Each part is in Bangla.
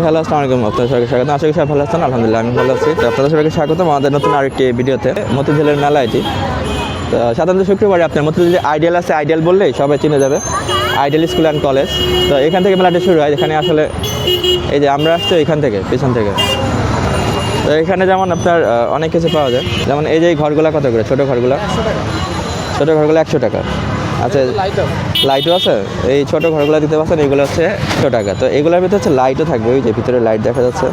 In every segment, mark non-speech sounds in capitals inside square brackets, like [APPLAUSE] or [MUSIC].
হ্যালো আসসালামু আলাইকুম আপনাদের সবাইকে স্বাগত। আশা করি সবাই ভালো আছেন, আলহামদুলিল্লাহ, আমি ভালো আছি। তো আপনাদের সবাইকে স্বাগতম আমাদের নতুন আরেকটি ভিডিওতে মতিঝিলের মেলা এটি। তো সাধারণত শুক্রবারে আপনার মতিঝিল আইডিয়াল আছে, আইডিয়াল বললেই সবাই চিনে যাবে। Ideal School and College. তো এখান থেকে মেলাটা শুরু হয়। এখানে আসলে এই যে আমরা আসছি এখান থেকে, পিছন থেকে। তো এখানে যেমন আপনার অনেক কিছু পাওয়া যায়। যেমন এই যে ঘরগুলো কত করে? ছোটো ঘরগুলো? ছোটো ঘরগুলো একশো টাকা। আচ্ছা লাইটও আছে? এই ছোটো ঘরগুলো দিতে পারছেন এগুলো হচ্ছে একশো টাকা তো এগুলোর ভিতরে হচ্ছে লাইটও থাকবে ওই যে ভিতরে লাইট দেখা যাচ্ছে।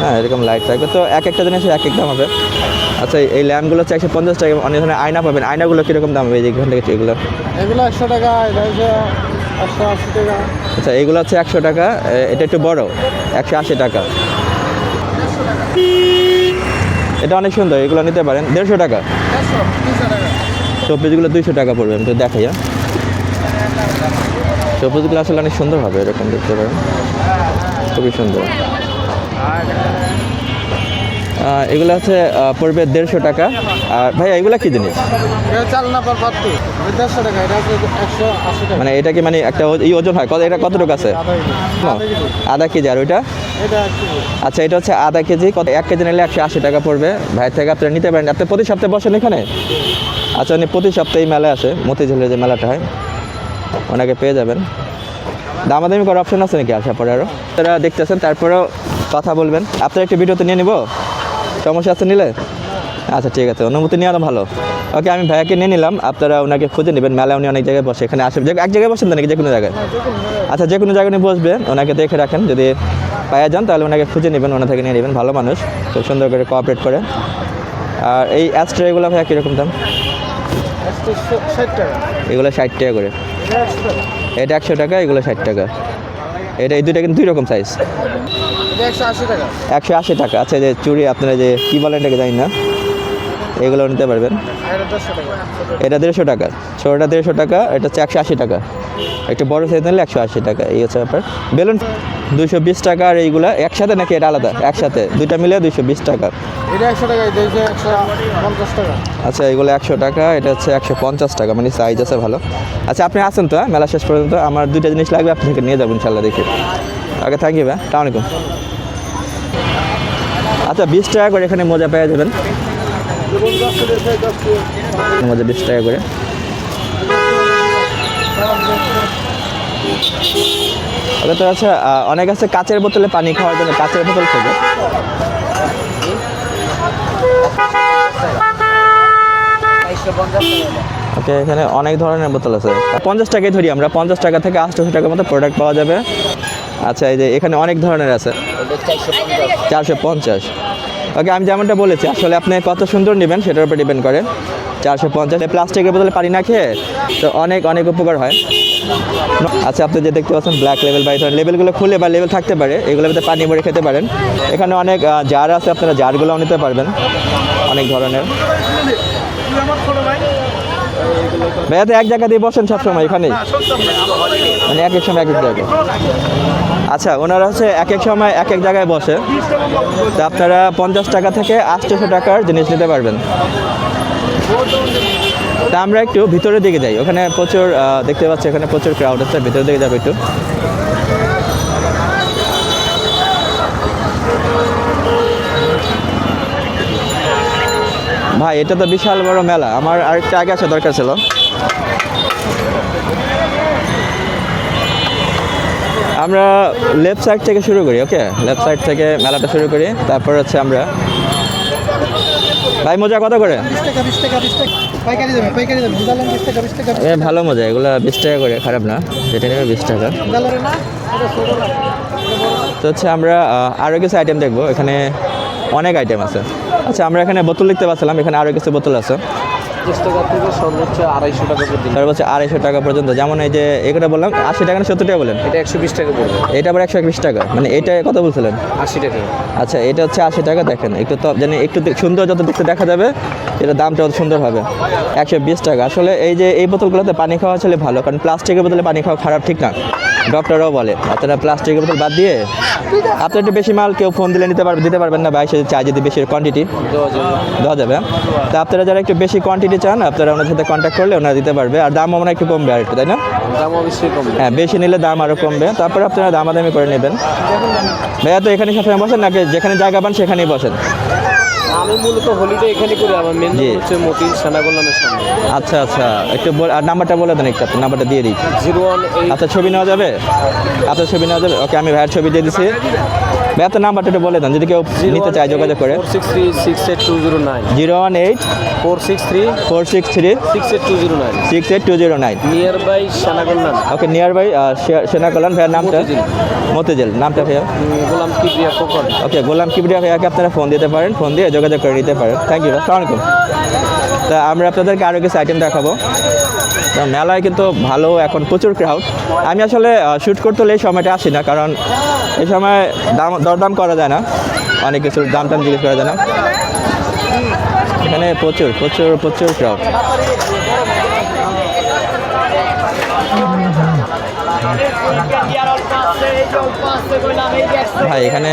হ্যাঁ এরকম লাইট থাকবে। তো এক একটা জিনিস এক এক দাম হবে। আচ্ছা এই ল্যাম্পগুলো হচ্ছে একশো পঞ্চাশ টাকা অনেক ধরনের আয়না পাবেন। আয়নাগুলো কীরকম দাম হবে এখান থেকে এগুলো? এগুলো একশো টাকা একশো আশি টাকা। আচ্ছা এগুলো হচ্ছে একশো টাকা এটা একটু বড় একশো আশি টাকা। এটা অনেক সুন্দর এগুলো নিতে পারেন। দেড়শো টাকা। চব্বিশগুলো দুইশো টাকা পড়বে আমি তো দেখাই হ্যাঁ? চব্বিশগুলো আসলে অনেক সুন্দর হবে এরকম দেখতে পারেন। খুবই সুন্দর। এগুলো হচ্ছে পড়বে দেড়শো টাকা। আর ভাই এগুলো কি জিনিস? মানে এটা কি মানে একটা এই ওজন হয়? কত এটা কতটুকু আছে? আধা কেজি আর ওইটা? আচ্ছা এটা হচ্ছে আধা কেজি কত এক কেজি নিলে একশো আশি টাকা পড়বে। ভাই থেকে আপনারা নিতে পারেন। আপনি প্রতি সপ্তাহে বসেন এখানে? আচ্ছা উনি প্রতি সপ্তাহে এই মেলা আসে, মতিঝিলের যে মেলাটা হয় ওনাকে পেয়ে যাবেন। দামাদামি করার অপশন আছে নাকি আসার পরে আরও তারা দেখতেছেন, তারপরেও কথা বলবেন। আপনারা একটু ভিডিওতে নিয়ে নিব? সমস্যা আছে নিলে? আচ্ছা ঠিক আছে, অনুমতি নেওয়া ভালো। ওকে, আমি ভাইয়াকে নিয়ে নিলাম, আপনারা ওনাকে খুঁজে নেবেন মেলা উনি অনেক জায়গায় বসে, এখানে আসে যে- এক জায়গায় বসেন নাকি যে কোনো জায়গায়? আচ্ছা যে কোনো জায়গায় উনি বসবেন ওনাকে দেখে রাখেন, যদি পাওয়া যান, তাহলে ওনাকে খুঁজে নেবেন ওনা থেকে নিয়ে নেবেন, ভালো মানুষ খুব সুন্দর করে কোঅপারেট করে। আর এই অ্যাস্ট্রেগুলো ভাইয়া কীরকম দাম? এগুলো ষাট টাকা করে। এটা একশো টাকা। এগুলো ষাট টাকা। এটা এই দুইটা কিন্তু দুই রকম সাইজ একশো আশি টাকা। আচ্ছা যে চুড়ি আপনারা যে কী বলেন এটাকে জানি না। এগুলো নিতে পারবেন। এটা দেড়শো টাকা। ছোটোটা দেড়শো টাকা এটা হচ্ছে একশো আশি টাকা। একটু বড় সাইজ নিলে একশো আশি টাকা এই হচ্ছে ব্যাপার। বেলুন দুশো বিশ টাকা আর এইগুলো একসাথে নাকি এটা আলাদা? একসাথে দুইটা মিলে দুশো বিশ টাকা। এটা একশো টাকা এটা হচ্ছে একশো পঞ্চাশ টাকা। আচ্ছা এগুলো একশো টাকা এটা হচ্ছে একশো পঞ্চাশ টাকা মানে সাইজ আছে ভালো। আচ্ছা আপনি আসেন তো হ্যাঁ, মেলা শেষ পর্যন্ত। আমার দুইটা জিনিস লাগবে আপনি থেকে নিয়ে যাবেন ইনশাল্লাহ দেখি। ওকে থ্যাংক ইউ ভাই। আলাইকুম। আচ্ছা বিশ টাকা করে এখানে মজা পেয়ে যাবেন। মজা বিশ টাকা করে। ওকে তো আহ, অনেক আছে কাচের বোতলে পানি খাওয়ার জন্য কাচের বোতল থেকে ওকে এখানে অনেক ধরনের বোতল আছে। পঞ্চাশ টাকায় ধরি আমরা পঞ্চাশ টাকা থেকে আটশোশো টাকার মতো প্রোডাক্ট পাওয়া যাবে। আচ্ছা এই যে এখানে অনেক ধরনের আছে। চারশো পঞ্চাশ। ওকে আমি যেমনটা বলেছি আসলে আপনি কত সুন্দর নেবেন সেটার উপর ডিপেন্ড করে। চারশো পঞ্চাশ। প্লাস্টিকের বোতলে পানি না খেয়ে তো অনেক অনেক উপকার হয়। আচ্ছা আপনি যে দেখতে পাচ্ছেন ব্ল্যাক লেভেল বা এই ধরনের লেভেলগুলো খুলে বা লেভেল থাকতে পারে, এগুলোর ভিতরে পানি ভরে খেতে পারেন। এখানে অনেক জার আছে, আপনারা জারগুলোও নিতে পারবেন। অনেক ধরনের। ভাইয়া, তো এক জায়গা দিয়ে বসেন সবসময় এখানেই। মানে এক এক সময় এক এক জায়গায়। আচ্ছা ওনারা হচ্ছে এক এক সময় এক এক জায়গায় বসে। তো আপনারা পঞ্চাশ টাকা থেকে আটশোশো টাকার জিনিস নিতে পারবেন। তা আমরা একটু ভিতরের দিকে যাই। ওখানে প্রচুর দেখতে পাচ্ছি এখানে প্রচুর ক্রাউড আছে, ভিতরের দিকে যাব একটু। ভাই, এটা তো বিশাল বড় মেলা। আমার আরেকটা আগে আসা দরকার ছিল। আমরা লেফট সাইড থেকে শুরু করি ওকে লেফট সাইড থেকে মেলাটা শুরু করি, তারপর হচ্ছে আমরা ভাই, মজা কত করে? বিশ টাকা বিশ টাকা বিশ টাকা। এ ভালো মজা এগুলো বিশ টাকা করে খারাপ না। যেটা নেবে বিশ টাকা। তো হচ্ছে আমরা আরও কিছু আইটেম দেখব। এখানে অনেক আইটেম আছে। আচ্ছা আমরা এখানে বোতল দেখতে পাচ্ছিলাম। এখানে আরও কিছু বোতল আছে। পঞ্চাশ টাকা থেকে সর্বোচ্চ আড়াইশো টাকা পর্যন্ত। হচ্ছে আড়াইশো টাকা পর্যন্ত। যেমন এই যে এগুলো বললাম আশি টাকা না সত্তর টাকা বলেন? এটা একশো বিশ টাকা পড়বে। এটা আবার একশো বিশ টাকা। মানে এটা কত বলছিলেন? আশি টাকা। আচ্ছা এটা হচ্ছে আশি টাকা দেখেন একটু তো জানি একটু সুন্দর যত দেখতে দেখা যাবে এটা দামটা অত সুন্দর হবে। একশো বিশ টাকা। আসলে এই যে এই বোতলগুলোতে পানি খাওয়া আসলে ভালো কারণ প্লাস্টিকের বোতলে পানি খাওয়া খারাপ ঠিক না? ডক্টরও বলে আপনারা প্লাস্টিকের বোতল বাদ দিয়ে আপনার একটু বেশি মাল কেউ ফোন দিলে নিতে পারবে দিতে পারবেন না বাইশে চাই যদি বেশি কোয়ান্টিটি দেওয়া যাবে তা আপনারা যারা একটু বেশি কোয়ান্টিটি চান আপনারা ওনার সাথে কন্ট্যাক্ট করলে ওনারা দিতে পারবে। আর দামও মনে একটু কমবে আর একটু তাই না? দাম অবশ্যই কম হ্যাঁ বেশি নিলে দাম আরও কমবে। তারপরে আপনারা দামাদামি করে নেবেন। ভাইয়া তো এখানে সবসময় বসেন নাকি? যেখানে জায়গা পান সেখানেই বসেন। আমি মূলত হোলিডে এখানে করি আমার মেন হচ্ছে মতিন সেনাগোলামের সামনে। আচ্ছা আচ্ছা একটু আর নাম্বারটা বলে দেন একটু নাম্বারটা দিয়ে দিই। জিরো ওয়ান আচ্ছা ছবি নেওয়া যাবে? আপনার ছবি নেওয়া যাবে? ওকে আমি ভাইয়ের ছবি দিয়ে দিচ্ছি ভাই আপনার নাম্বারটা একটু বলে দেন যদি কেউ নিতে চায় যোগাযোগ করে। Six three six eight two zero nine. Zero one eight four six three four six three six eight two zero nine. Six eight two zero nine. Near by সেনাগোলাম okay near by Sena Kalyan ভাইয়ের নামটা? মতিঝিল। মতিঝিল নামটা ভাইয়া? গোলাম কিবরিয়া কোকর ওকে গোলাম কিবরিয়া ভাইয়াকে আপনারা ফোন দিতে পারেন ফোন দিয়ে যোগাযোগ করে নিতে পারেন। থ্যাংক ইউ আসসালামু আলাইকুম। তা আমরা আপনাদেরকে আরও কিছু আইটেম দেখাবো। মেলায় কিন্তু ভালো এখন প্রচুর ক্রাউড আমি আসলে শ্যুট করতে হলে এই সময়টা আসি না, কারণ এই সময় দাম, দরদাম করা যায় না। অনেক কিছুর দাম টাম জিজ্ঞেস করা যায় না। এখানে প্রচুর প্রচুর প্রচুর ক্রাউড ভাই, এখানে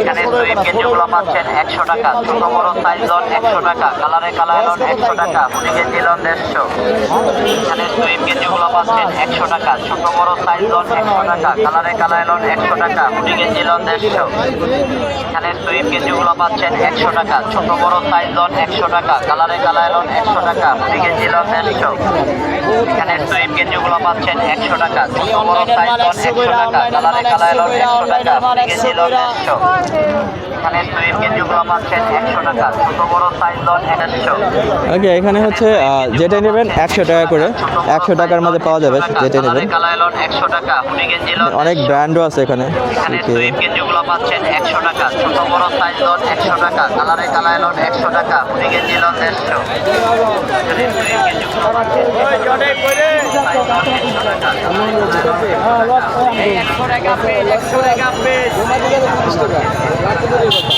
এখানে সুইপ কেজিগুলো পাচ্ছেন একশো টাকা ছোট বড় সাইজ লন একশো টাকা কালারে কালার লন একশো টাকা পুরি কেজি লন দেড়শো এখানে সুইপ কেজিগুলো পাচ্ছেন একশো টাকা ছোট বড় সাইজ লন একশো টাকা কালারে কালার লন একশো টাকা পুরি কেজি লন দেড়শো এখানে সুইপ কেজিগুলো পাচ্ছেন একশো টাকা ছোট বড় সাইজ লন একশো টাকা কালারে কালার লন একশো টাকা পুরি কেজি এখানে সুইপ কেজিগুলো পাচ্ছেন একশো টাকা বড় একশো টাকা কালারে একশো টাকা কেজি দেড়শো। এখানে সুইপ কেজিগুলো পাচ্ছেন একশো টাকা। ছোট বড় সাইজ লন একশো ওকে এখানে হচ্ছে যেটা নেবেন একশো টাকা করে। একশো টাকার মধ্যে পাওয়া যাবে যেটা নেবেন। অনেক ব্র্যান্ডও আছে এখানে। কেজিগুলো পাচ্ছেন একশো টাকা ছোট বড় সাইজ একশো টাকা কালারে একশো টাকা দেড়শো।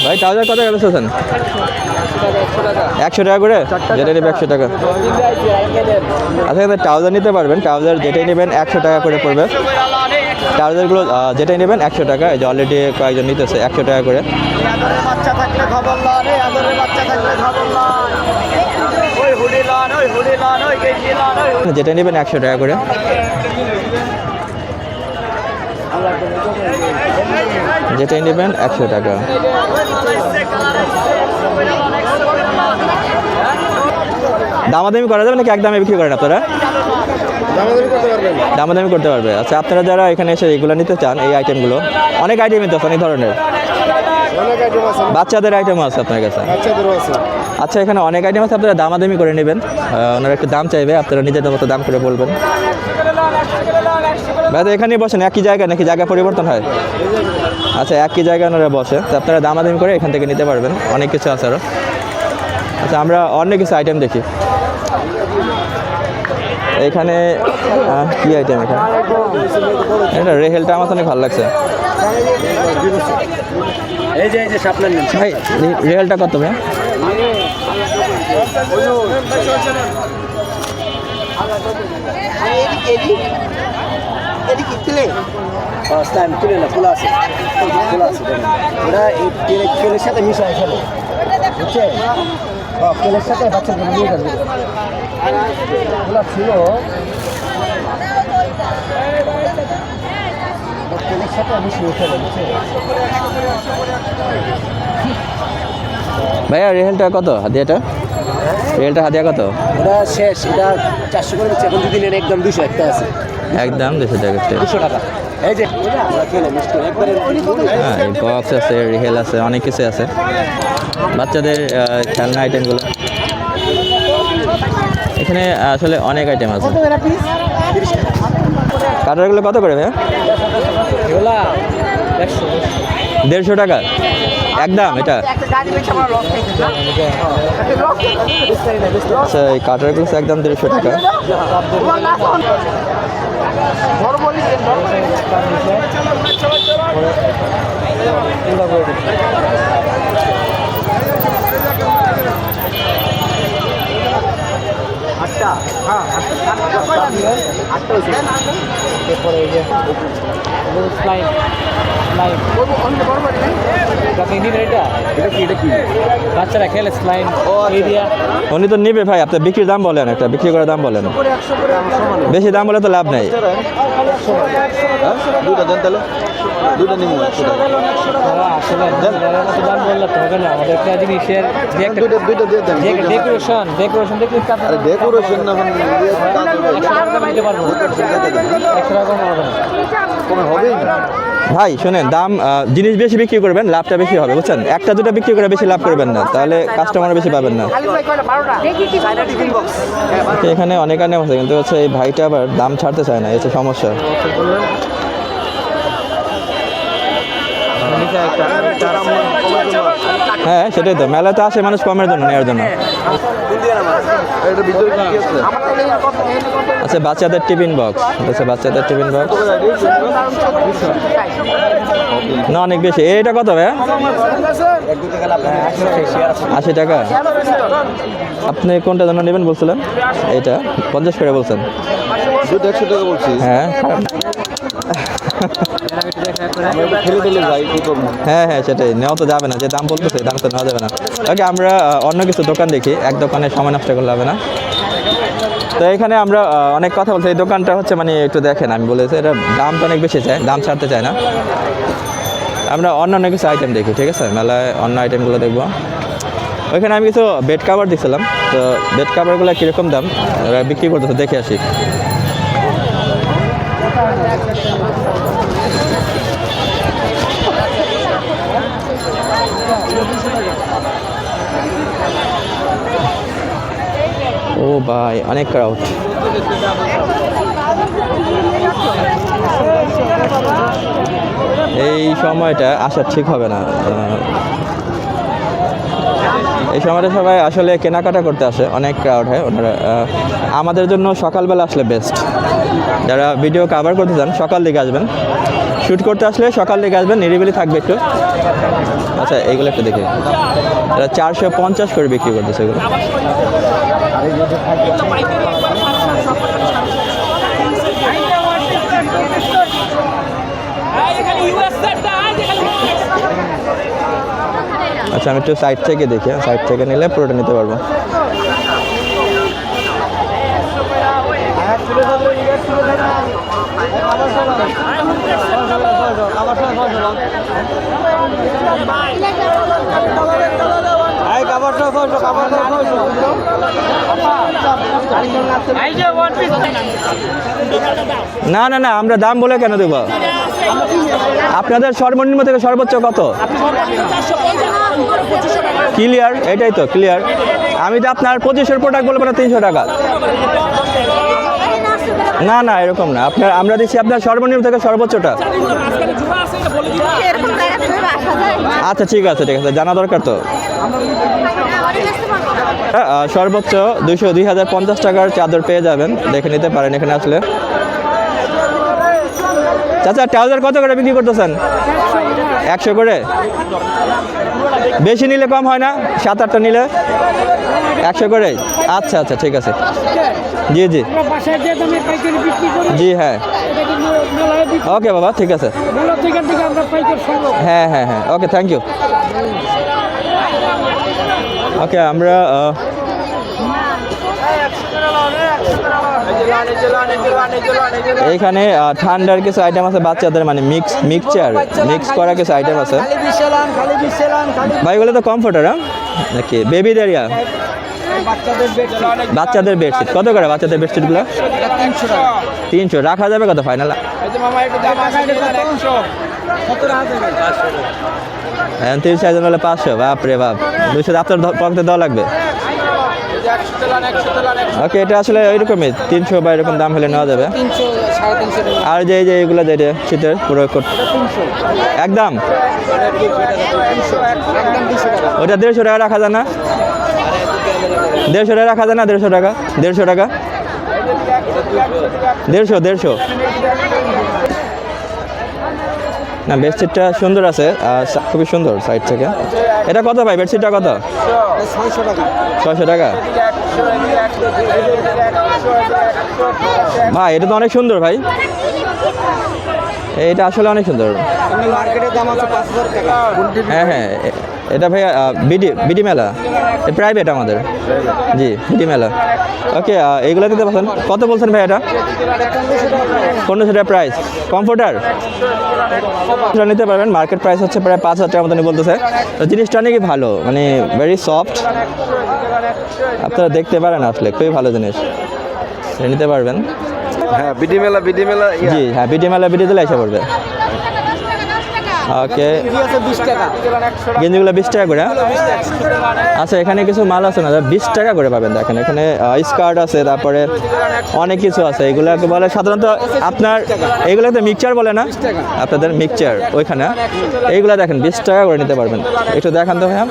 ভাই ট্রাউজার কত গেল শোষণ একশো টাকা করে? যেটা নেবে একশো টাকা। আচ্ছা এখানে ট্রাউজার নিতে পারবেন। ট্রাউজার যেটাই নেবেন একশো টাকা করে পড়বে। ট্রাউজারগুলো যেটাই নেবেন একশো টাকা। এই যে অলরেডি কয়েকজন নিতেছে একশো টাকা করে। যেটা নেবেন একশো টাকা করে। যেটাই নেবেন একশো টাকা। দামাদামি করা যাবে নাকি একদমে বিক্রি করেন আপনারা? দামাদামি করতে করতে পারবে। আচ্ছা আপনারা যারা এখানে এসে এগুলো নিতে চান এই আইটেমগুলো অনেক আইটেম নিতে অনেক ধরনের। বাচ্চাদের আইটেম আছে আপনার কাছে? আচ্ছা এখানে অনেক আইটেম আছে আপনারা দামাদামি করে নেবেন। ওনারা একটু দাম চাইবে আপনারা নিজেদের মতো দাম করে বলবেন। ভাই এখানেই বসেন একই জায়গায় নাকি জায়গা পরিবর্তন হয়? আচ্ছা একই জায়গায় ওনারা বসে তো আপনারা দামাদামি করে এখান থেকে নিতে পারবেন। অনেক কিছু আছে আরও আচ্ছা আমরা অনেক কিছু আইটেম দেখি। এখানে কি আইটেম এখানে? এটা রেহেলটা আমার অনেক ভালো লাগছে। এই যে এই যে সাপলার নিন ভাই রেহেলটা কত ভাই? খোলা ওরা সাথে মিশায় ফেলে বুঝছে তেলের সাথে নিয়ে যাবে। ছিল। তেলের সাথে বুঝছে ভাইয়া রেহেলটা কত? হাতিয়াটা? রেহেলটা হাতিয়া কত? ওটা শেষ এটা চারশো করে দিচ্ছে এখন যদি নেন একদম দুশো একটা আছে। একদম দুশো টাকা। দুশো টাকা। একবারে হ্যাঁ বক্স আছে রিহেল আছে অনেক কিছু আছে। বাচ্চাদের খেলনা আইটেমগুলো এখানে আসলে অনেক আইটেম আছে। কাটারগুলো কত করে দেড়শো। টাকা? একদম এটা? আচ্ছা এই কাটারগুলো একদম দেড়শো টাকা। করে আটটা। হ্যাঁ আটটা। হয়েছে। এরপরে এই যে বাচ্চারা খেলে স্লাইম এরিয়া উনি তো নিবে ভাই আপনি বিক্রির দাম বলেন একটা বিক্রি করার দাম বলেন। বেশি দাম বলে তো লাভ নাই। দেন তাহলে। ডেকোরেশন ডেকোরেশন ডেকোরেশন না হবে। না। ভাই শুনেন দাম জিনিস বেশি বিক্রি করবেন লাভটা বেশি হবে বুঝছেন? একটা দুটো বিক্রি করে বেশি লাভ করবেন না তাহলে কাস্টমার বেশি পাবেন না। এখানে অনেক আনে আছে কিন্তু হচ্ছে এই ভাইটা আবার দাম ছাড়তে চায় না এই হচ্ছে সমস্যা। হ্যাঁ সেটাই তো। মেলাতে আসে মানুষ কমের জন্য নেওয়ার জন্য। আচ্ছা বাচ্চাদের টিফিন বক্স। আচ্ছা বাচ্চাদের টিফিন বক্স। না অনেক বেশি। এটা কত ভাই আশি টাকা। আপনি কোনটা জন্য নেবেন বলছিলেন? এটা। পঞ্চাশ করে বলছেন। হ্যাঁ। হ্যাঁ হ্যাঁ সেটাই। নেওয়া তো যাবে না যে দাম বলতেছে দাম তো নেওয়া যাবে না। ওকে আমরা অন্য কিছু দোকান দেখি। এক দোকানে সময় নষ্ট করলে হবে না। তো এখানে আমরা অনেক কথা বলছি। এই দোকানটা হচ্ছে মানে একটু দেখেন আমি বলেছি এটা দাম তো অনেক বেশি চায় দাম ছাড়তে চায় না। আমরা অন্য অন্য কিছু আইটেম দেখি ঠিক আছে? মেলায় অন্য আইটেমগুলো দেখব। ওইখানে আমি কিছু বেড কাভার দিছিলাম। তো বেড কাভারগুলো কীরকম দাম? বিক্রি করতেছে দেখে আসি। ভাই অনেক ক্রাউড এই সময়টা আসা ঠিক হবে না। এই সময়টা সবাই আসলে কেনাকাটা করতে আসে, অনেক ক্রাউড হয় ওনারা আমাদের জন্য সকালবেলা আসলে বেস্ট যারা ভিডিও কাভার করতে চান, সকাল দিকে আসবেন। শ্যুট করতে আসলে সকাল দিকে আসবেন, নিরিবিলি থাকবে একটু। আচ্ছা এইগুলো একটু দেখি। চারশো পঞ্চাশ করে বিক্রি করতেছে এগুলো। আচ্ছা আমি একটু সাইড থেকে দেখি সাইড থেকে নিলে পুরোটা নিতে পারব। না না না আমরা দাম বলে কেন দেবো? আপনাদের সর্বনিম্ন থেকে সর্বোচ্চ কত? ক্লিয়ার এটাই তো ক্লিয়ার আমি তো আপনার পঁচিশের প্রোডাক্ট বলব না তিনশো টাকা। না না এরকম না। আপনার আমরা দিচ্ছি আপনার সর্বনিম্ন থেকে সর্বোচ্চটা। আচ্ছা ঠিক আছে ঠিক আছে জানা দরকার তো। সর্বোচ্চ দুইশো দুই হাজার পঞ্চাশ টাকার চাদর পেয়ে যাবেন। দেখে নিতে পারেন এখানে আসলে। চাচা ট্রাউজার কত করে বিক্রি করতেছেন? একশো করে? বেশি নিলে কম হয় না? সাত আটটা নিলে? একশো করে? আচ্ছা আচ্ছা ঠিক আছে। জি জি। জি হ্যাঁ। ওকে বাবা ঠিক আছে। হ্যাঁ হ্যাঁ হ্যাঁ। Okay thank you. ওকে আমরা এখানে ঠান্ডার কিছু আইটেম আছে বাচ্চাদের মানে মিক্স মিক্সচার মিক্স করা কিছু আইটেম আছে। ভাই এগুলো তো কমফোর্টার হ্যাঁ? নাকি? বেবিদের ইয়া বাচ্চাদের বেডশিট কত করে বাচ্চাদের বেডশিটগুলো তিনশো। তিনশো রাখা যাবে কত ফাইনাল এখন তিরিশ হাজার হলে পাঁচশো বাপ রে বাপ। দুশো আপনার পকেটে দেওয়া লাগবে? ওকে এটা আসলে ওইরকমই তিনশো বা এরকম দাম হলে নেওয়া যাবে। আর যে যে এগুলো যে যে শীতের পুরো একদম? ওটা দেড়শো টাকা রাখা যায় না? দেড়শো টাকা রাখা যায় না? দেড়শো টাকা? দেড়শো টাকা? দেড়শো দেড়শো। না বেডশিটটা সুন্দর আছে খুবই সুন্দর সাইড থেকে। এটা কত ভাই? বেডশিটটা কত? ছয়শো টাকা। ভাই এটা তো অনেক সুন্দর ভাই। এটা আসলে অনেক সুন্দর। হ্যাঁ হ্যাঁ এটা ভাই বিডি বিডি মেলা। প্রাইভেট আমাদের। জি বিডি মেলা। ওকে এইগুলো দিতে পারছেন কত বলছেন ভাই এটা? পনেরোশো টাকা প্রাইস কমফোর্টার নিতে পারবেন। মার্কেট প্রাইস হচ্ছে প্রায় পাঁচ হাজার টাকার মতনই বলতেছে। তো জিনিসটা অনেকই ভালো মানে ভেরি সফট আপনারা দেখতে পারেন আসলে খুবই ভালো জিনিস। নিতে পারবেন। হ্যাঁ বিডি মেলা বিডি মেলা জি হ্যাঁ বিডি মেলা বিডি দিলে এসে পড়বে। ওকে। বিশ টাকা গেঞ্জিগুলো বিশ টাকা করে। আচ্ছা এখানে কিছু মাল আছে না? বিশ টাকা করে পাবেন, দেখেন। এখানে স্কার্ট আছে, তারপরে অনেক কিছু আছে। এগুলোকে বলে সাধারণত আপনার, এগুলোকে মিক্সচার বলে না? আপনাদের মিক্সচার, ওইখানে। এইগুলো দেখেন, বিশ টাকা করে নিতে পারবেন। একটু দেখান তো ভাইয়া।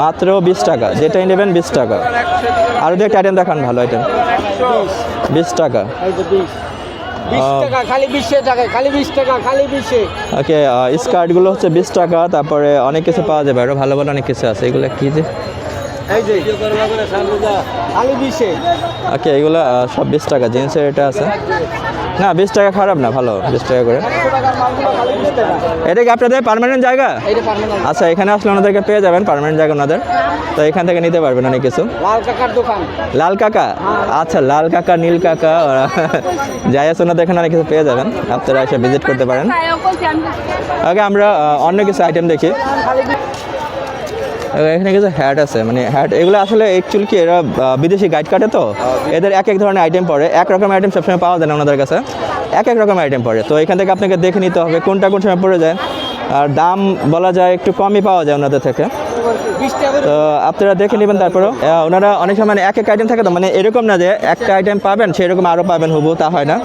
মাত্র বিশ টাকা। যেটাই নেবেন বিশ টাকা। আরও দু একটা আইটেম দেখান, ভালো আইটেম বিশ টাকা। ওকে স্কার্টগুলো হচ্ছে বিশ টাকা তারপরে অনেক কিছু পাওয়া যাবে আরও ভালো ভালো অনেক কিছু আছে। এগুলো কি যে? এই যে খালি বিশে। ওকে এগুলো আহ, সব বিশ টাকা জিন্সের এটা আছে? না বিশ টাকা খারাপ না ভালো বিশ টাকা করে। এটা কি আপনাদের পার্মানেন্ট জায়গা? আচ্ছা এখানে আসলে ওনাদেরকে পেয়ে যাবেন পার্মানেন্ট জায়গা ওনাদের। তো এখান থেকে নিতে পারবেন অনেক কিছু। লাল কাকার দোকান। লাল কাকা? আচ্ছা লাল কাকা নীল কাকা [LAUGHS] যাই আছে ওনাদের এখানে অনেক কিছু পেয়ে যাবেন। আপনারা এসে ভিজিট করতে পারেন। আগে আমরা অন্য কিছু আইটেম দেখি। এখানে কিছু হ্যাট আছে মানে হ্যাট এগুলো আসলে অ্যাকচুয়ালি কি এরা বিদেশি গাইড কাটে তো? এদের এক এক ধরনের আইটেম পড়ে। এক রকম আইটেম সবসময় পাওয়া যায় না ওনাদের কাছে। এক এক রকম আইটেম পড়ে। তো এখান থেকে আপনাকে দেখে নিতে হবে কোনটা কোন সময় পড়ে যায়। আর দাম বলা যায় একটু কমই পাওয়া যায় ওনাদের থেকে। তো আপনারা দেখে নেবেন তারপরেও। ওনারা অনেক সময় মানে এক এক আইটেম থাকে তো মানে এরকম না যে একটা আইটেম পাবেন, সেরকম আরও পাবেন হুবু তা হয় না।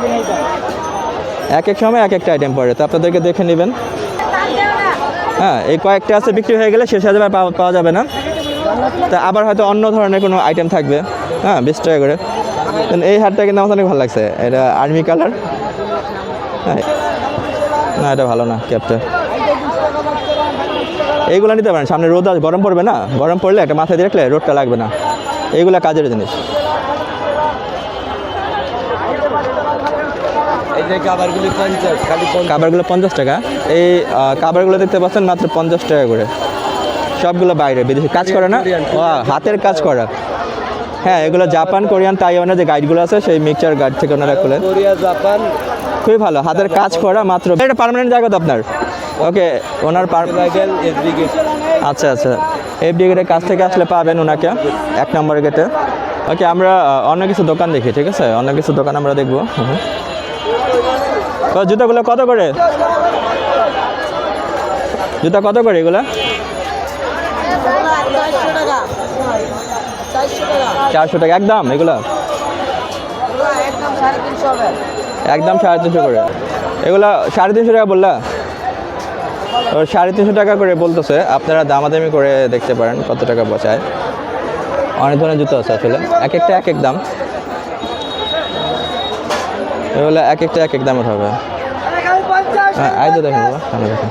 এক এক সময় এক একটা আইটেম পড়ে। তো আপনাদেরকে দেখে নেবেন। হ্যাঁ এই কয়েকটা আছে বিক্রি হয়ে গেলে শেষ হয়ে পাওয়া যাবে না। তা আবার হয়তো অন্য ধরনের কোনো আইটেম থাকবে। হ্যাঁ বিশ টাকা করে। এই হারটা কিন্তু আমার অনেক ভালো লাগছে। এটা আর্মি কালার হ্যাঁ না, এটা ভালো না ক্যাপটা এইগুলো নিতে পারেন। সামনে রোদ গরম পড়বে না? গরম পড়লে একটা মাথায় দিয়ে রাখলে রোদটা লাগবে না। এইগুলা কাজের জিনিস এই যে কাবারগুলি পঞ্চাশ খালি কাবারগুলো পঞ্চাশ টাকা। এই কাবারগুলো দেখতে পাচ্ছেন মাত্র পঞ্চাশ টাকা করে। সবগুলো বাইরে বিদেশি। কাজ করে না? হাতের কাজ করা। হ্যাঁ এগুলো জাপান কোরিয়ান তাইওয়ানের যে গাইডগুলো আছে সেই মিক্সচার গাইড থেকে ওনারা খুলে কোরিয়া জাপান খুবই ভালো হাতের কাজ করা মাত্র। এটা পার্মানেন্ট জায়গা তো আপনার। ওকে ওনার পার আচ্ছা আচ্ছা। এফডি গেটের কাছ থেকে আসলে পাবেন ওনাকে এক নম্বর গেটে ওকে আমরা অন্য কিছু দোকান দেখি ঠিক আছে? অন্য কিছু দোকান আমরা দেখব। তো জুতাগুলো? কত করে? জুতা কত করে এগুলা? চারশো টাকা। একদম এগুলো? একদম সাড়ে তিনশো করে। এগুলো সাড়ে তিনশো টাকা বললা? সাড়ে তিনশো টাকা করে বলতেছে, আপনারা দামাদামি করে দেখতে পারেন কত টাকা বসায়। অনেক ধরনের জুতো আছে আসলে। এক একটা এক এক দাম। এগুলো এক একটা এক এক দামের হবে। হ্যাঁ দেখেন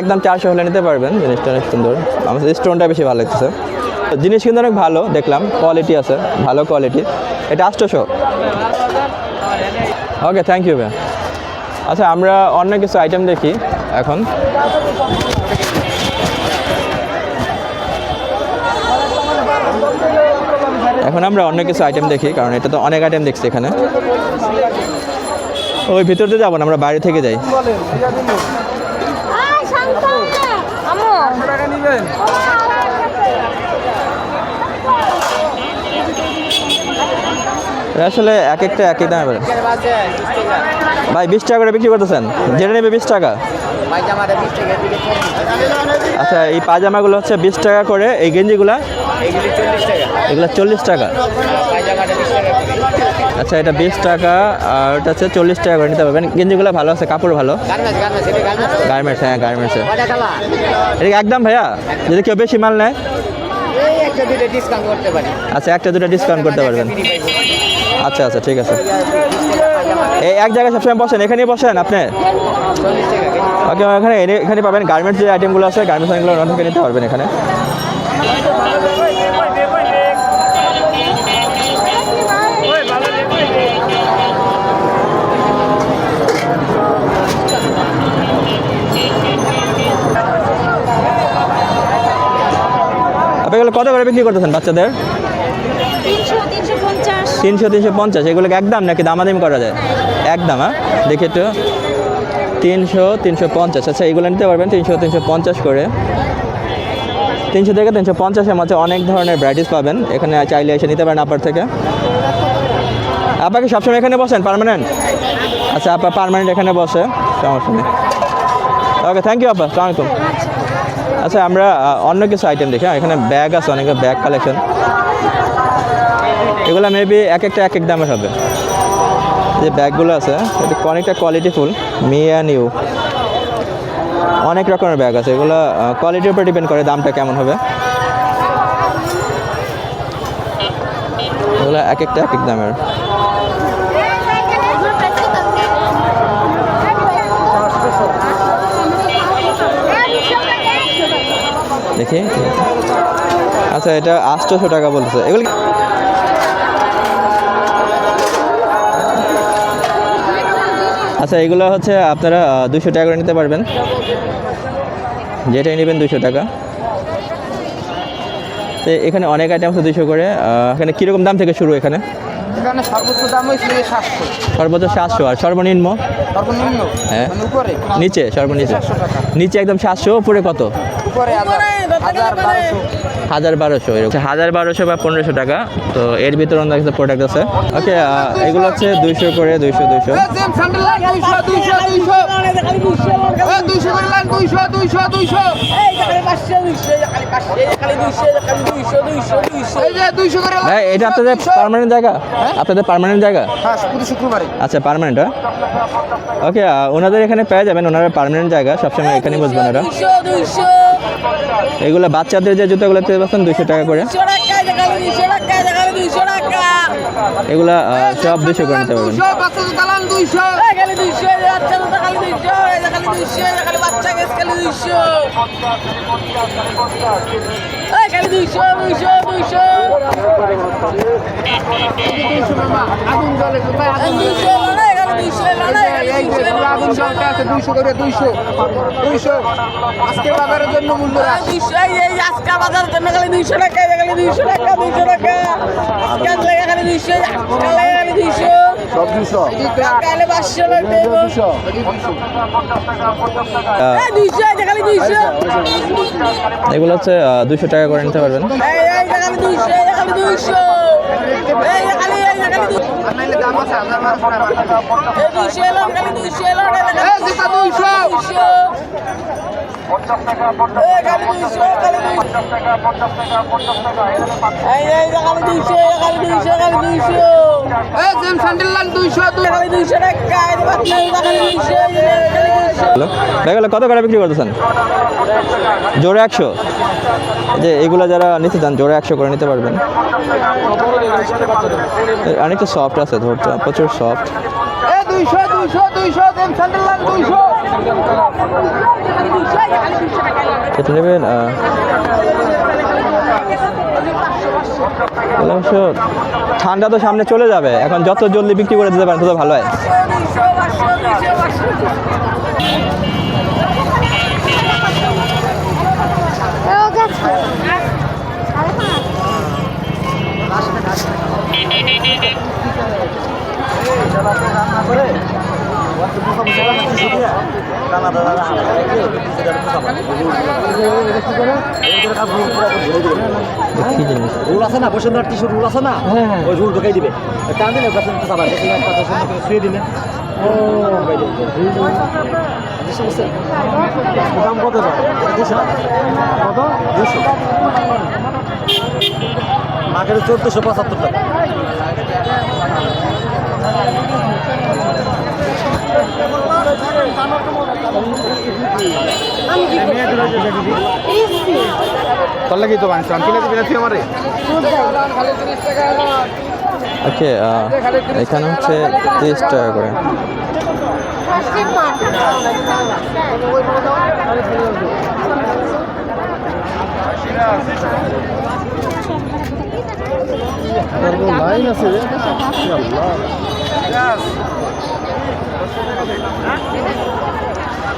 একদম চারশো হলে নিতে পারবেন, জিনিসটা অনেক সুন্দর। আমার স্টোনটা বেশি ভালো লাগতেছে। জিনিস কিন্তু অনেক ভালো, দেখলাম কোয়ালিটি আছে, ভালো কোয়ালিটি এটা আষ্টশো ওকে থ্যাংক ইউ ভাই আচ্ছা আমরা অন্য কিছু আইটেম দেখি এখন। এখন আমরা অন্য কিছু আইটেম দেখি কারণ এটা তো অনেক আইটেম দেখছি এখানে। ওই ভিতর দিয়ে যাব না আমরা বাইরে থেকে যাই। আসলে এক একটা এক এক দামে ভাই বিশ টাকা করে বিক্রি করতেছেন? যেটা নেবে বিশ টাকা। আচ্ছা এই পাজামাগুলো হচ্ছে বিশ টাকা করে এই গেঞ্জিগুলা? এগুলো চল্লিশ টাকা? টাকা আচ্ছা এটা বিশ টাকা আর ওটা হচ্ছে চল্লিশ টাকা করে নিতে পারবেন। গেঞ্জিগুলো ভালো আছে কাপড় ভালো? গার্মেন্টস হ্যাঁ গার্মেন্টসে। এটা কি একদম ভাইয়া? যদি কেউ বেশি মাল নেয়? আচ্ছা একটা দুটো ডিসকাউন্ট করতে পারবেন। আচ্ছা আচ্ছা ঠিক আছে। এই এক জায়গায় সবসময় বসেন এখানেই বসেন আপনি? বাকি এখানে এনে এখানে পাবেন গার্মেন্টস যে আইটেমগুলো আছে গার্মেন্টস আইটেমগুলো রন নিতে পারবেন এখানে। এগুলো কত করে বিক্রি করতেছেন বাচ্চাদের? তিনশো তিনশো পঞ্চাশ। এগুলোকে একদম নাকি দামাদামি করা যায়? একদম হ্যাঁ? দেখে একটু। তিনশো তিনশো পঞ্চাশ। আচ্ছা এগুলো নিতে পারবেন তিনশো তিনশো পঞ্চাশ করে। তিনশো থেকে তিনশো পঞ্চাশের মধ্যে অনেক ধরনের ভ্যারাইটিস পাবেন। এখানে চাইলে এসে নিতে পারেন আপার থেকে। আপনাকে সবসময় এখানে বসেন পারমানেন্ট আচ্ছা আপা পারমানেন্ট এখানে বসে সমস্যা নেই। ওকে থ্যাংক ইউ আপা সালামালাইকুম আচ্ছা আমরা অন্য কিছু আইটেম দেখি। হ্যাঁ, এখানে ব্যাগ আছে অনেক ব্যাগ কালেকশন এগুলো মেবি এক একটা এক এক দামের হবে। যে ব্যাগগুলো আছে এটা অনেকটা কোয়ালিটিফুল মি অ্যান্ড ইউ অনেক রকমের ব্যাগ আছে, এগুলো কোয়ালিটির উপর ডিপেন্ড করে দামটা কেমন হবে। এগুলো এক একটা এক এক দামের। দেখি। আচ্ছা এটা আটশোশো টাকা বলতেছে। এগুলো আচ্ছা এগুলো হচ্ছে আপনারা দুশো টাকা করে নিতে পারবেন। যেটাই নেবেন দুশো টাকা। তো এখানে অনেক আইটেম আছে দুশো করে। এখানে কীরকম দাম থেকে শুরু এখানে? এখানে সর্বোচ্চ দাম সাতশো। সর্বোচ্চ সাতশো আর সর্বনিম্ন? সর্বনিম্ন। হ্যাঁ। মানে উপরে। নিচে সর্বনিচে। নিচে একদম সাতশো উপরে কত? উপরে হাজার হাজার বারোশো। হাজার বারোশো এরকম। হাজার বারোশো বা পনেরোশো টাকা। তো এর ভিতরে অন্য কিছু প্রোডাক্ট আছে? ওকে এগুলো হচ্ছে দুইশো করে দুইশো দুইশো। ভাই এটা আপনাদের পার্মানেন্ট জায়গা? আপনাদের পার্মানেন্ট জায়গা? হ্যাঁ আচ্ছা পার্মানেন্ট ওকে ওনাদের এখানে পেয়ে যাবেন ওনারা পার্মানেন্ট জায়গা সবসময় এখানে বসবেন ওরা। এগুলো বাচ্চাদের যে জুতোগুলো পেয়ে পাচ্ছেন দুশো টাকা করে। এগুলা সব দুশো করে নিতে পারবেন। দুইশো বাচ্চা দুইশো আগুন আগুন আগুন জলটা আছে দুইশো করে দুইশো দুইশো। আজকে বাজারের জন্য মূল্য রাখি আজকাল বাজার জন্য খালি দুইশো টাকা খালি দুইশো টাকা দুইশো টাকা। খালি দুইশো খালি দুইশো। সব দুশো। দুশো এগুলো হচ্ছে দুশো টাকা করে নিতে পারবেন। এই টাকা টাকা হ্যালো? কত করে বিক্রি করতেছেন? জোরে একশো? যে এগুলো যারা নিতে চান জোরে একশো করে নিতে পারবেন। অনেকটা সফট আছে ধরতে প্রচুর সফট দুইশো দুইশো নেবেন ঠান্ডা তো সামনে চলে যাবে এখন যত জলদি বিক্রি করে দিতে পারেন তত ভালো হয় দুইশো পাঁচশো কি জিনিস রুল আছে না? বসুন্ধরা টিস্যু রুল আছে না? ওই রুল ঢুকাই দিবে। টান দিলে শুয়ে দিলে। দাম কত কত? দুশো। মাকের চোদ্দশো পঁচাত্তর টাকা। তোর লাগি তো দিবি না তুই আমারে? ওকে এখানে হচ্ছে তিরিশ টাকা করে। লাইন আছে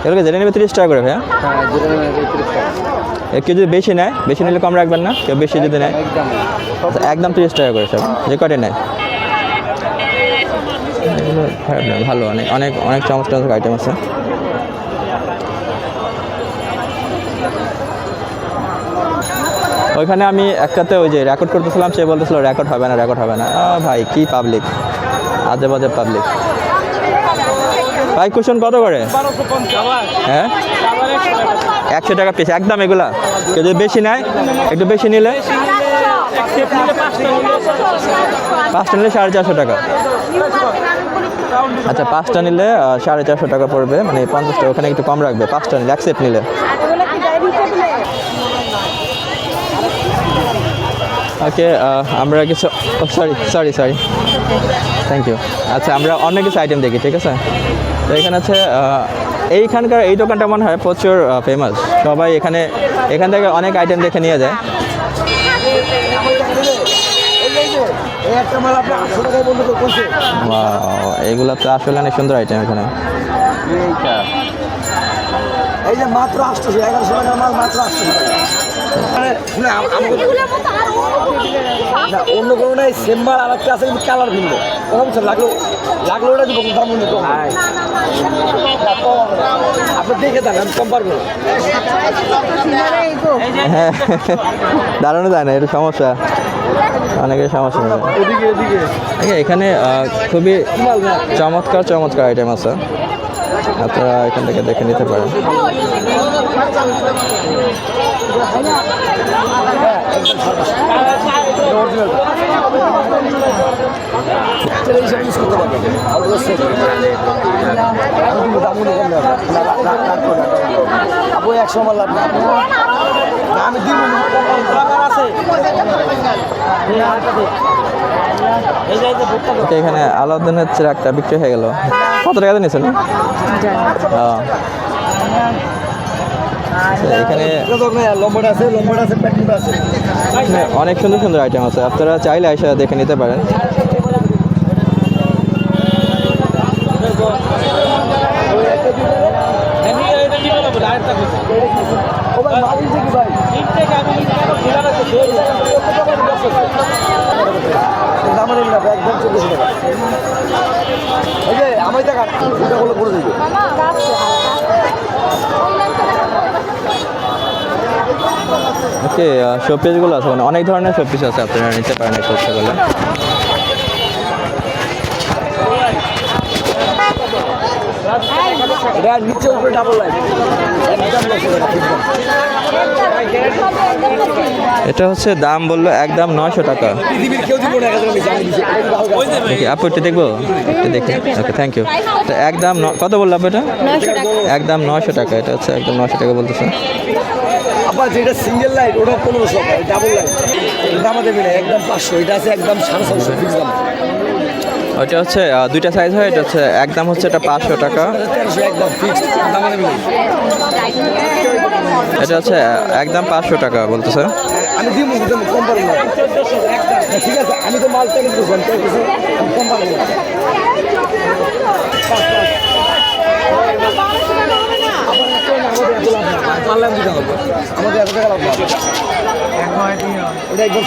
এগুলোকে জেনে নেবে তিরিশ টাকা করে ভাইয়া। হ্যাঁ এক কেজি বেশি নেয় বেশি নিলে কম রাখবেন না কেউ বেশি যদি নেয়। আচ্ছা, একদম তিরিশ টাকা করে সব যে কটে নেয়? এগুলো খারাপ না ভালো অনেক অনেক অনেক চমৎকার আইটেম আছে। ওইখানে আমি একটাতে ওই যে রেকর্ড করতেছিলাম, সে বলতেছিল রেকর্ড হবে না রেকর্ড হবে না। ভাই, কি পাবলিক আজে বাজে পাবলিক ভাই কুশন কত করে? হ্যাঁ? একশো টাকা পিস একদম এগুলা। কেউ যদি বেশি নেয়, একটু বেশি নিলে? পাঁচটা নিলে সাড়ে চারশো টাকা। আচ্ছা পাঁচটা নিলে সাড়ে চারশো টাকা পড়বে মানে পঞ্চাশ টাকা, ওখানে একটু কম রাখবে। পাঁচটা নিলে, এক নিলে। ওকে আমরা কিছু sorry sorry sorry thank you আচ্ছা আমরা অন্য কিছু আইটেম দেখি, ঠিক আছে? তো এখানে আছে এইখানকার এই দোকানটা মনে হয় প্রচুর ফেমাস সবাই এখানে এখান থেকে অনেক আইটেম দেখে নিয়ে যায়। এগুলো তো আসলে অনেক সুন্দর আইটেম এখানে। এই যে মাত্র আটশোশো এগারোশো টাকার মাল মাত্র আটশোশো টাকা না অন্য কোনো নাই। সেম মাল আর একটা আছে কিন্তু কালার ভিন্ন। কম স্যার লাগল লাগল ওটা দিব দাম অন্য কম। আপনি দেখে দেন আমি কম পারব হ্যাঁ দাঁড়ানো যায় না এটা সমস্যা। অনেকের সমস্যা এদিকে এদিকে। এখানে খুবই চমৎকার চমৎকার আইটেম আছে। আপনারা এখান থেকে দেখে নিতে পারেন। একশো মাল লাভ আমি দিব এখানে আলাউদ্দিনের চিরাকটা বিক্রি হয়ে গেল। কত টাকা নিয়েছেন? এখানে লম্বাটা আছে লম্বাটা আছে প্যাটুটা আছে। এখানে অনেক সুন্দর সুন্দর আইটেম আছে। আপনারা চাইলে এসে দেখে নিতে পারেন। এই ওকে শোপিসগুলো আছে মানে অনেক ধরনের শোপিস আছে, আপনারা নিতে পারেন করলে এটা নিচে উপরে ডাবল লাইন একদম এটা হচ্ছে দাম বলল একদম নয়শো টাকা। এটা আপু একটু দেখব? একটু দেখি। ওকে থ্যাংক ইউ তো একদম কত বলল আপু এটা? একদম নয়শো টাকা এটা হচ্ছে একদম নয়শো টাকা বলতেছে। আবার যেটা সিঙ্গেল লাইট ওটা পনেরোশো ডাবল লাইট দাম দেবে একদম পাঁচশো এটা আছে একদম সাড়ে ছশো ফিক্স দাম। ওইটা হচ্ছে দুইটা সাইজ হয় এটা হচ্ছে একদম হচ্ছে এটা পাঁচশো টাকা। দাম এটা হচ্ছে আহ, একদম পাঁচশো টাকা বলতেছে। আমি দিব কম পারব না। না, ঠিক আছে আমি তো মাল প্যাকেট করছি আমি প্যাকেট করছি, আমি কম পারব না। আমাদের এত আমাদের টাকা লাভ না ওটা একদম